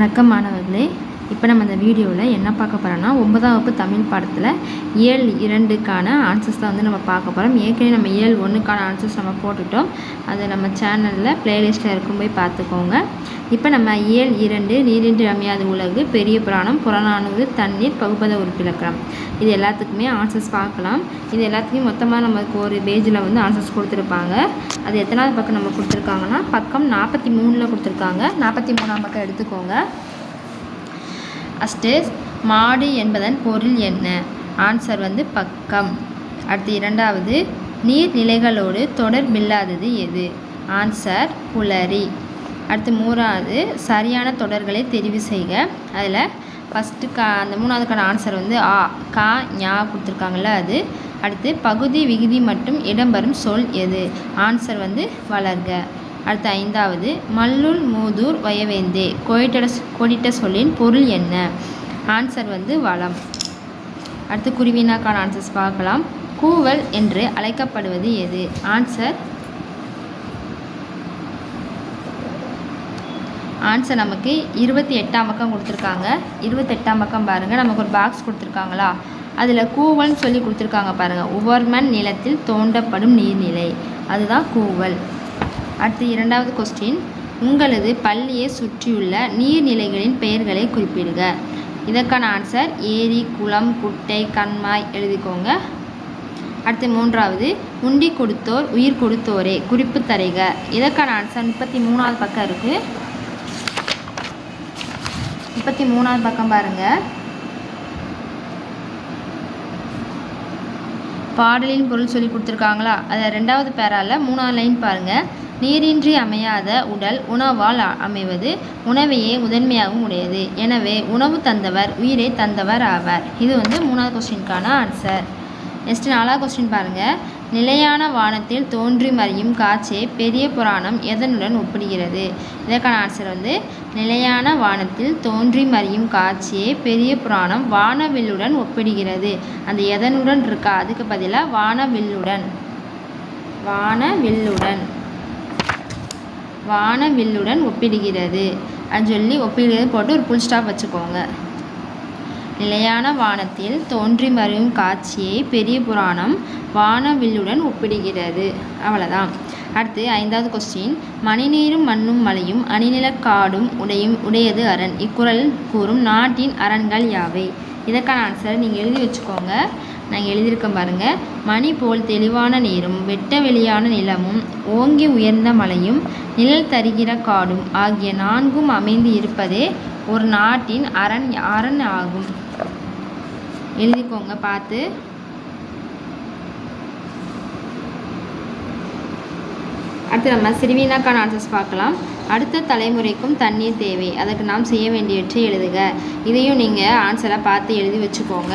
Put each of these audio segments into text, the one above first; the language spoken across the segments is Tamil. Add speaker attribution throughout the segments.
Speaker 1: வணக்கம் மாணவர்களே இப்போ நம்ம இந்த வீடியோவில் என்ன பார்க்க போகிறோம்னா ஒன்பதாம் வகுப்பு தமிழ் பாடத்தில் ஏழ் இரண்டுக்கான ஆன்சர்ஸ் தான் வந்து நம்ம பார்க்க போகிறோம் ஏற்கனவே நம்ம ஏழ் ஒன்றுக்கான ஆன்சர்ஸ் நம்ம போட்டுட்டோம். அது நம்ம சேனலில் ப்ளேலிஸ்ட்டில் இருக்கும் போய் பார்த்துக்கோங்க. இப்போ நம்ம ஏழ் இரண்டு நீரின்றி அமையாத உலகு பெரிய புராணம் புறநானூறு தண்ணீர் பகுபத உறுப்பிலக்கணம் இது எல்லாத்துக்குமே ஆன்சர்ஸ் பார்க்கலாம். இது எல்லாத்துக்குமே மொத்தமாக நமக்கு ஒரு பேஜில் வந்து ஆன்சர்ஸ் கொடுத்துருப்பாங்க. அது எத்தனாவது பக்கம் நம்ம கொடுத்துருக்காங்கன்னா பக்கம் நாற்பத்தி மூணில் கொடுத்துருக்காங்க. நாற்பத்தி மூணாம் பக்கம் எடுத்துக்கோங்க. ஃபஸ்ட்டு மாடு என்பதன் பொருள் என்ன? ஆன்சர் வந்து பக்கம். அடுத்து இரண்டாவது நீர்நிலைகளோடு தொடர்பில்லாதது எது? ஆன்சர் புலரி அடுத்து மூணாவது சரியான தொடர்களை தெரிவு செய்க. அதில் ஃபஸ்ட்டு கா அந்த மூணாவதுக்கான ஆன்சர் வந்து ஆ கா ஞா கொடுத்துருக்காங்கல்ல அது. அடுத்து பகுதி விகுதி மற்றும் இடம்பெறும் சொல் எது? ஆன்சர் வந்து வளர்க. அடுத்து ஐந்தாவது மல்லுள் மூதூர் வயவேந்தே கோயிட்ட கோடிட்ட சொல்லின் பொருள் என்ன? ஆன்சர் வந்து வளம். அடுத்து குருவினாக்கான ஆன்சர்ஸ் பார்க்கலாம். கூவல் என்று அழைக்கப்படுவது எது? ஆன்சர் ஆன்சர் நமக்கு இருபத்தி எட்டாம் பக்கம் கொடுத்துருக்காங்க. இருபத்தெட்டாம் பக்கம் பாருங்கள் நமக்கு ஒரு பாக்ஸ் கொடுத்துருக்காங்களா? அதில் கூவல்னு சொல்லி கொடுத்துருக்காங்க பாருங்கள் உவர்மன் நிலத்தில் தோண்டப்படும் நீர்நிலை. அதுதான் கூவல். அடுத்து இரண்டாவது கொஸ்டின் உங்களது பள்ளியை சுற்றியுள்ள நீர்நிலைகளின் பெயர்களை குறிப்பிடுக. இதற்கான ஆன்சர் ஏரி குளம் குட்டை கண்மாய் எழுதிக்கோங்க. அடுத்து மூன்றாவது உண்டி கொடுத்தோர் உயிர் கொடுத்தோரே குறிப்பு தரைக. இதற்கான ஆன்சர் முப்பத்தி மூணாவது பக்கம் இருக்குது முப்பத்தி மூணாவது பக்கம் பாருங்கள் பாடலின் பொருள் சொல்லி கொடுத்துருக்காங்களா? அதை ரெண்டாவது பேரால் மூணாவது லைன் பாருங்கள் நீரின்றி அமையாத உடல் உணவால் அமைவது உணவையே முதன்மையாகவும் உடையது. எனவே உணவு தந்தவர் உயிரை தந்தவர் ஆவார். இது வந்து மூணாவது கொஸ்டினுக்கான ஆன்சர் நெக்ஸ்ட் நாலாவது கொஸ்டின் பாருங்கள் நிலையான வானத்தில் தோன்றி மறையும் காட்சியை பெரிய புராணம் எதனுடன் ஒப்பிடுகிறது? இதற்கான ஆன்சர் வந்து நிலையான வானத்தில் தோன்றி மறையும் காட்சியை பெரிய புராணம் வானவில்லுடன் ஒப்பிடுகிறது. அந்த எதனுடன் இருக்கா? அதுக்கு பதிலாக வானவில்லுடன். வானவில்லுடன். வானவில்லுடன் ஒப்பிடுகிறது. அப்படின்னு சொல்லி ஒப்பிடுகிறது போட்டு ஒரு புல் ஸ்டாப் வச்சுக்கோங்க. நிலையான வானத்தில் தோன்றி மறையும் காட்சியை பெரிய புராணம். வானவில்லுடன் ஒப்பிடுகிறது. அவ்வளோதான் அடுத்து ஐந்தாவது கொஸ்டின் மணிநீரும் மண்ணும் மலையும் அணிநிலக்காடும் உடையும் உடையது அரண். இக்குறள் கூறும் நாட்டின் அரண்கள் யாவை? இதற்கான ஆன்சர் நீங்கள் எழுதி வச்சுக்கோங்க. நாங்கள் எழுதியிருக்கோம் பாருங்கள் மணி போல் தெளிவான நீரும் வெட்ட வெளியான நிலமும் ஓங்கி உயர்ந்த மலையும் நிழல் தருகிற காடும் ஆகிய நான்கும் அமைந்து இருப்பதே ஒரு நாட்டின் அரண் அரண் ஆகும். எழுதிக்கோங்க பார்த்து. அடுத்து நம்ம சிறுவீனாக்கான ஆன்சர்ஸ் பார்க்கலாம். அடுத்த தலைமுறைக்கும் தண்ணீர் தேவை. அதற்கு நாம் செய்ய வேண்டியவற்றை எழுதுக. இதையும் நீங்கள் ஆன்சரை பார்த்து எழுதி வச்சுக்கோங்க.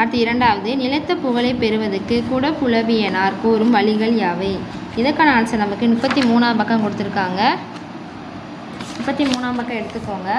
Speaker 1: அடுத்து இரண்டாவது நிலைத்த புகழை பெறுவதற்கு கூட புலவியனார் கூறும் வழிகள் யாவை? இதற்கான ஆன்சர் நமக்கு முப்பத்தி மூணாம் பக்கம் கொடுத்துருக்காங்க. முப்பத்தி மூணாம் பக்கம் எடுத்துக்கோங்க.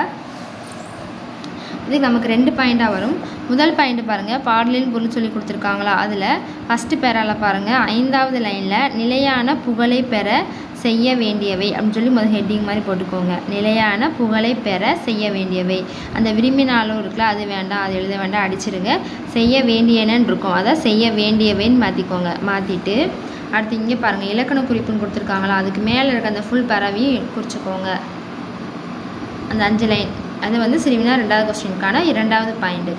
Speaker 1: இதுக்கு நமக்கு ரெண்டு பாயிண்டாக வரும். முதல் பாயிண்ட் பாருங்கள் பாடலின் பொருள் சொல்லி கொடுத்துருக்காங்களா? அதில் ஃபஸ்ட்டு பேரால் பாருங்கள் ஐந்தாவது லைனில் நிலையான புகழை பெற செய்ய வேண்டியவை அப்படின்னு சொல்லி முதல் ஹெட்டிங் மாதிரி போட்டுக்கோங்க. நிலையான புகழை பெற செய்ய வேண்டியவை. அந்த விரும்பினாலும் இருக்குல்ல அது வேண்டாம் அது எழுத வேண்டாம் அடிச்சிருங்க. செய்ய வேண்டியனன்னு இருக்கும். அதை செய்ய வேண்டியவைன்னு மாற்றிக்கோங்க மாற்றிட்டு அடுத்து இங்கே பாருங்கள் இலக்கண குறிப்புன்னு கொடுத்துருக்காங்களா? அதுக்கு மேலே இருக்க அந்த ஃபுல் பறவையும் குறிச்சிக்கோங்க. அந்த அஞ்சு லைன் அது வந்து சிறுவினா ரெண்டாவது கொஸ்டினுக்கான இரண்டாவது பாயிண்ட்டு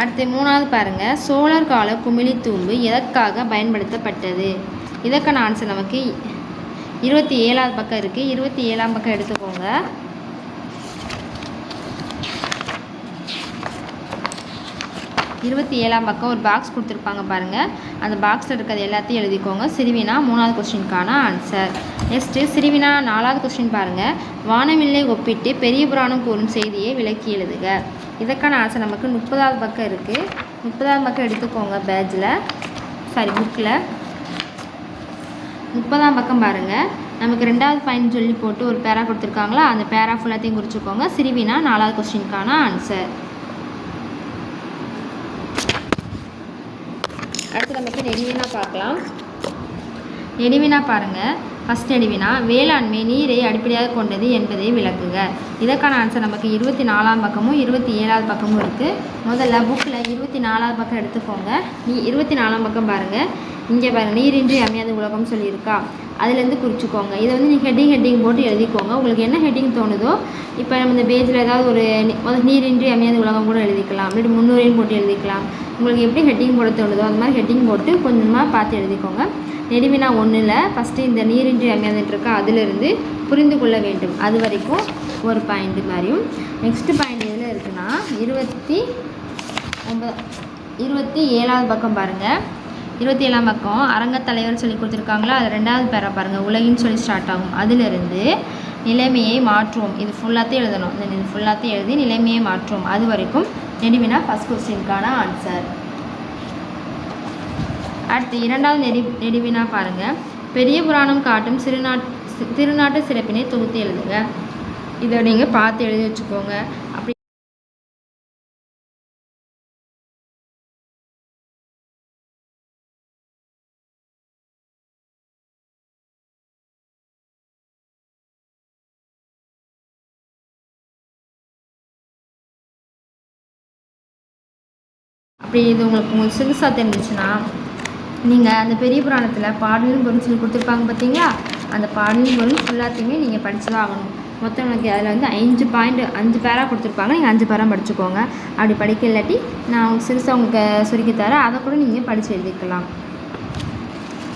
Speaker 1: அடுத்து மூணாவது பாருங்கள் சோழர் கால குமிழி தூம்பு எதற்காக பயன்படுத்தப்பட்டது? இதற்கான ஆன்சர் நமக்கு இருபத்தி ஏழாவது பக்கம் இருக்குது இருபத்தி ஏழாம் பக்கம் எடுத்துக்கோங்க. இருபத்தி ஏழாம் பக்கம் ஒரு பாக்ஸ் கொடுத்துருப்பாங்க பாருங்கள் அந்த பாக்ஸில் இருக்கிறது எல்லாத்தையும் எழுதிக்கோங்க. சிறுவினா மூணாவது கொஸ்டினுக்கான ஆன்சர் நெக்ஸ்ட்டு சிறுவினா நாலாவது கொஸ்டின் பாருங்கள் வானவில்லை ஒப்பிட்டு பெரிய புராணம் கூறும் செய்தியை விளக்கி எழுதுக. இதற்கான ஆன்சர் நமக்கு முப்பதாவது பக்கம் இருக்குது முப்பதாவது பக்கம் எடுத்துக்கோங்க பேட்சில் சாரி புக்கில் முப்பதாம் பக்கம் பாருங்கள் நமக்கு ரெண்டாவது பாயிண்ட் சொல்லி போட்டு ஒரு பேரா கொடுத்துருக்காங்களா? அந்த பேரா ஃபுல்லாத்தையும் குறிச்சிக்கோங்க. சிறுவினா நாலாவது கொஸ்டினுக்கான ஆன்சர் அடுத்து நமக்கு நெடுவினா பார்க்கலாம். நெடுவினா பாருங்கள் ஃபஸ்ட் நெடுவினா வேளாண்மை நீரை அடிப்படையாக கொண்டது என்பதை விளக்குக. இதற்கான ஆன்சர் நமக்கு இருபத்தி நாலாம் பக்கமும் இருபத்தி ஏழாவது பக்கமும் இருக்குது முதல்ல புக்கில் இருபத்தி நாலாவது பக்கம் எடுத்துக்கோங்க. நீ இருபத்தி நாலாம் பக்கம் பாருங்கள் இங்கே பாருங்கள் நீரின்றி அமையாத உலகம் சொல்லியிருக்கா. அதுலேருந்து குறிச்சிக்கோங்க. இதை வந்து நீங்கள் ஹெட்டிங் ஹெட்டிங் போட்டு எழுதிக்கோங்க. உங்களுக்கு என்ன ஹெட்டிங் தோணுதோ இப்போ நம்ம இந்த பேஜில் ஏதாவது ஒரு நீரின்றி அமையாத உலகம் கூட எழுதிக்கலாம். அப்படி முன்னுரையும் போட்டு எழுதிக்கலாம். உங்களுக்கு எப்படி ஹெட்டிங் போட தோணுதோ அந்த மாதிரி ஹெட்டிங் போட்டு கொஞ்சமாக பார்த்து எழுதிக்கோங்க. நெடுவினா ஒன்றில் ஃபஸ்ட்டு இந்த நீரின்றி அமையாதுன்னு இருக்கா அதிலிருந்து புரிந்து கொள்ள வேண்டும். அது வரைக்கும் ஒரு பாயிண்ட் மாதிரியும். நெக்ஸ்ட் பாயிண்ட் எதில் இருக்குன்னா இருபத்தி ஒன்பது இருபத்தி ஏழாவது பக்கம் பாருங்கள் இருபத்தி ஏழாம் பக்கம் அரங்கத் தலைவர் சொல்லி கொடுத்துருக்காங்களா? அது ரெண்டாவது பேரா பாருங்கள் உலகின்னு சொல்லி ஸ்டார்ட் ஆகும். அதிலிருந்து நிலைமையை மாற்றுவோம். இது ஃபுல்லாத்தையும் எழுதணும். இது ஃபுல்லாத்தையும் எழுதி நிலைமையை மாற்றுவோம். அது வரைக்கும் நெடுவினா ஃபஸ்ட் கொஸ்டினுக்கான ஆன்சர் அடுத்து இரண்டாவது நெடி நெடுவினா பாருங்கள் பெரிய புராணம் காட்டும் சிறுநாட் திருநாட்டு சிறப்பினை தொகுத்து எழுதுங்க. இதை நீங்கள் பார்த்து எழுதி வச்சுக்கோங்க. அப்படி இப்படி இது உங்களுக்கு உங்களுக்கு சிறுசாக தெரிஞ்சிச்சுன்னா நீங்கள் அந்த பெரிய புராணத்தில் பாடலும் பொருள் சொல்லி கொடுத்துருப்பாங்க பார்த்தீங்களா அந்த பாடலும் பொருள் ஃபுல்லாத்தையுமே நீங்கள் படித்து தான் ஆகணும். மொத்தம் உங்களுக்கு அதில் வந்து அஞ்சு பாயிண்ட் அஞ்சு பேராக கொடுத்துருப்பாங்க. நீங்கள் அஞ்சு பேராக படிச்சுக்கோங்க. அப்படி படிக்க இல்லாட்டி நான் உங்களுக்கு சிறுசாக உங்களுக்கு சுருக்கி தரேன் அதை கூட நீங்கள் படித்து எழுதிக்கலாம்.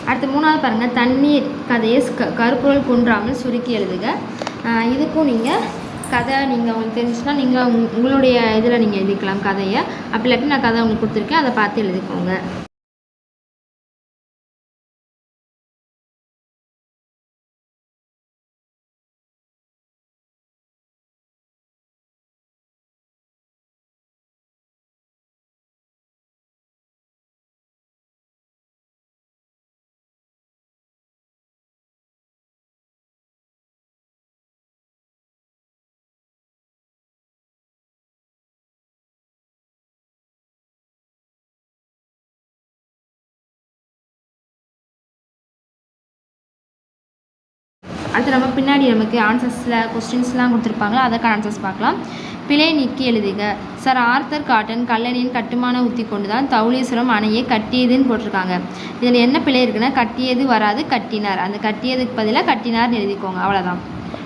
Speaker 1: அடுத்து மூணாவது பாருங்கள் தண்ணீர் கதையை க கருப்பொருள் குன்றாமல் சுருக்கி எழுதுக. இதுக்கும் நீங்கள் கதை நீங்கள் உங்களுக்கு தெரிஞ்சுன்னா நீங்கள் உங் உங்களுடைய இதில் நீங்கள் எழுதிக்கலாம் கதையை. அப்படி இல்லாட்டி நான் கதை உங்களுக்கு கொடுத்துருக்கேன். அதை பார்த்து எழுதிக்கோங்க. அடுத்து நம்ம பின்னாடி நமக்கு ஆன்சர்ஸில் கொஸ்டின்ஸ்லாம் கொடுத்துருப்பாங்களா அதற்கான ஆன்சர்ஸ் பார்க்கலாம். பிழை நீக்கி எழுதுக. சார் ஆர்த்தர் காட்டன் கல்லணையின் கட்டுமான உத்தி கொண்டு தான் தௌலீஸ்வரம் அணையை கட்டியதுன்னு போட்டிருக்காங்க. இதில் என்ன பிழை இருக்குன்னா கட்டியது வராது கட்டினார். அந்த கட்டியதுக்கு பதிலாக கட்டினார்னு எழுதிக்கோங்க. அவ்வளோதான்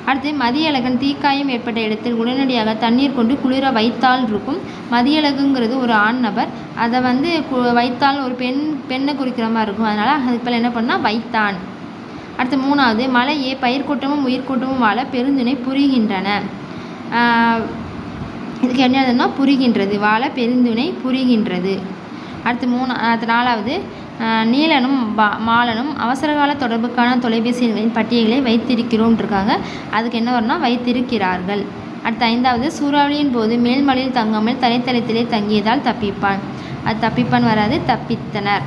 Speaker 1: அடுத்து மதியழகன் தீக்காயம் ஏற்பட்ட இடத்தில் உடனடியாக தண்ணீர் கொண்டு குளிர வைத்தால் இருக்கும். மதியழகுங்கிறது ஒரு ஆண் நபர். அதை வந்து கு- வைத்தால் ஒரு பெண் பெண்ணை குறிக்கிற மாதிரி இருக்கும். அதனால் அதுக்கு பதிலா என்ன பண்ணால் வைத்தான். அடுத்து மூணாவது மலையே பயிர்க்கூட்டமும் உயிர்க்கூட்டமும் வாழ பெருந்துணை புரிகின்றன. இதுக்கு என்ன எழுதணும்னா புரிகின்றது வாழ பெருந்துணை புரிகின்றது. அடுத்து மூணு அடுத்து நாலாவது நீலனும் மாலனும் அவசரகால தொடர்புக்கான தொலைபேசி எண்களின் பட்டியலை வைத்திருக்கிறோம் இருக்காங்க அதுக்கு என்ன வரும்னா வைத்திருக்கிறார்கள். அடுத்து ஐந்தாவது சூறாவளியின் போது மேல்மலையில் தங்காமல் தரைத்தளத்திலே தங்கியதால் தப்பிப்பான். அது தப்பிப்பான் வராது தப்பித்தனர்.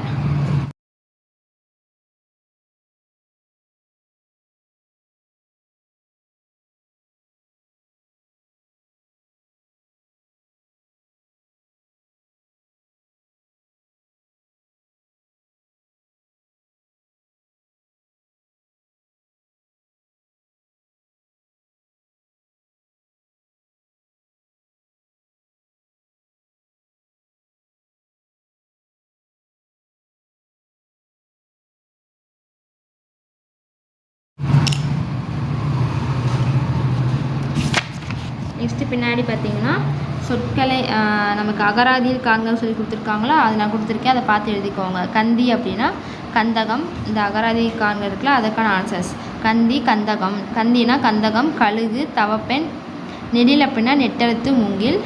Speaker 1: நெக்ஸ்ட்டு பின்னாடி பார்த்தீங்கன்னா சொற்களை நமக்கு அகராதியில் காண்க சொல்லி கொடுத்துருக்காங்களோ? அதை நான் கொடுத்துருக்கேன். அதை பார்த்து எழுதிக்கோங்க. கந்தி அப்படின்னா கந்தகம். இந்த அகராதி காண்க இருக்குல்ல அதுக்கான ஆன்சர்ஸ் கந்தி கந்தகம். கந்தினா கந்தகம் கழுகு தவப்பெண். நெடில் அப்படின்னா நெட்டெழுத்து மூங்கில்.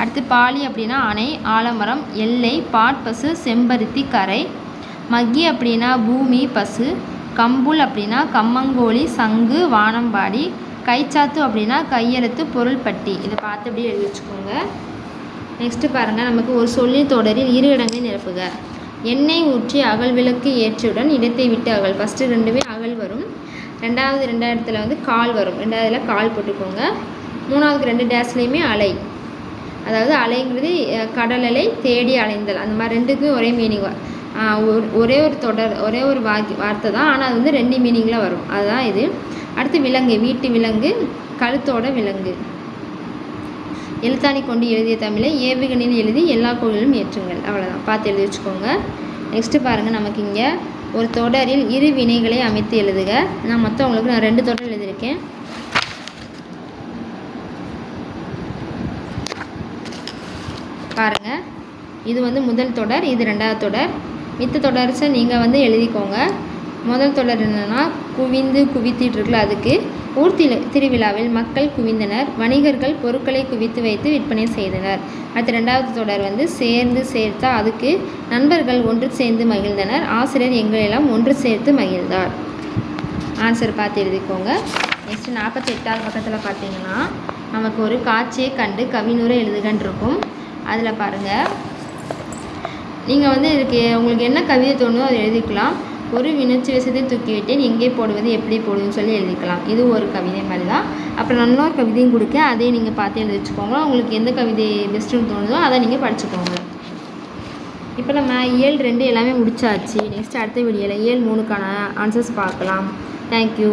Speaker 1: அடுத்து பாலி அப்படின்னா அணை ஆலமரம் எல்லை பாட்பசு செம்பருத்தி கரை. மக்கி அப்படின்னா பூமி பசு. கம்புல் அப்படின்னா கம்மங்கோழி சங்கு வானம்பாடி கைச்சாத்து அப்படின்னா கையெழுத்து பொருள்பட்டி. இதை பார்த்து அப்படியே எழுதி வச்சுக்கோங்க. நெக்ஸ்ட்டு பாருங்கள் நமக்கு ஒரு சொல்லின் தொடரில் இரு இடங்களை நிரப்புக. எண்ணெய் ஊற்றி அகல் விளக்கு ஏற்றியுடன் இடத்தை விட்டு அகல். ஃபஸ்ட்டு ரெண்டுமே அகல் வரும். ரெண்டாவது ரெண்டாயிரத்தில் வந்து கால் வரும். ரெண்டாவதுல கால் போட்டுக்கோங்க. மூணாவது ரெண்டு டேஸ்லேயுமே அலை. அதாவது அலைங்கிறது கடல் அலை தேடி அலைந்தல். அந்த மாதிரி ரெண்டுக்குமே ஒரே மீனிங் ஒரே ஒரு தொடர் ஒரே ஒரு வாக்கி வார்த்தை தான். ஆனால் அது வந்து ரெண்டு மீனிங்கில் வரும். அதுதான் இது. அடுத்து விலங்கு வீட்டு விலங்கு கழுத்தோட விலங்கு. எழுத்தாணி கொண்டு எழுதிய தமிழை ஏவுகணையில் எழுதி எல்லா கோயிலும் ஏற்றுங்கள். அவ்வளோதான் பார்த்து எழுதி வச்சுக்கோங்க. நெக்ஸ்ட்டு பாருங்கள் நமக்கு இங்கே ஒரு தொடரில் இரு வினைகளை அமைத்து எழுதுக. நான் மொத்தம் உங்களுக்கு நான் ரெண்டு தொடர் எழுதியிருக்கேன். பாருங்கள் இது வந்து முதல் தொடர் இது ரெண்டாவது தொடர். மித்த தொடர்ச்சை நீங்கள் வந்து எழுதிக்கோங்க. முதல் தொடர் என்னென்னா குவிந்து குவித்திட்டு இருக்குல்ல அதுக்கு. ஊர் திருவிழாவில் மக்கள் குவிந்தனர். வணிகர்கள் பொருட்களை குவித்து வைத்து விற்பனை செய்தனர். அடுத்து ரெண்டாவது தொடர் வந்து சேர்ந்து சேர்த்தா அதுக்கு நண்பர்கள் ஒன்று சேர்ந்து மகிழ்ந்தனர். ஆசிரியர் எங்களெல்லாம் ஒன்று சேர்த்து மகிழ்ந்தார். ஆன்சர் பார்த்து எழுதிக்கோங்க. நெக்ஸ்ட் நாற்பத்தி எட்டாவது பக்கத்தில் பார்த்தீங்கன்னா நமக்கு ஒரு காட்சியை கண்டு கவினுரை எழுதுகன் இருக்கும் அதில் பாருங்கள் நீங்கள் வந்து இதுக்கு உங்களுக்கு என்ன கவிதை தோணுதோ அதை எழுதிக்கலாம். ஒரு வினச்சு விஷயத்தை தூக்கிவிட்டேன் எங்கே போடுவது எப்படி போடுவதுன்னு சொல்லி எழுதிக்கலாம். இது ஒரு கவிதை மாதிரி தான் அப்புறம் நல்ல இன்னொரு கவிதையும் கொடுக்க அதையும் நீங்கள் பார்த்து எழுதி வச்சுக்கோங்க. உங்களுக்கு எந்த கவிதை பெஸ்ட்டுன்னு தோணுதோ அதை நீங்கள் படிச்சுக்கோங்க. இப்போ நம்ம ஏழு ரெண்டு எல்லாமே முடிச்சாச்சு. நெக்ஸ்ட் அடுத்த வீடியோவில் ஏழு மூணுக்கான ஆன்சர்ஸ் பார்க்கலாம். தேங்க்யூ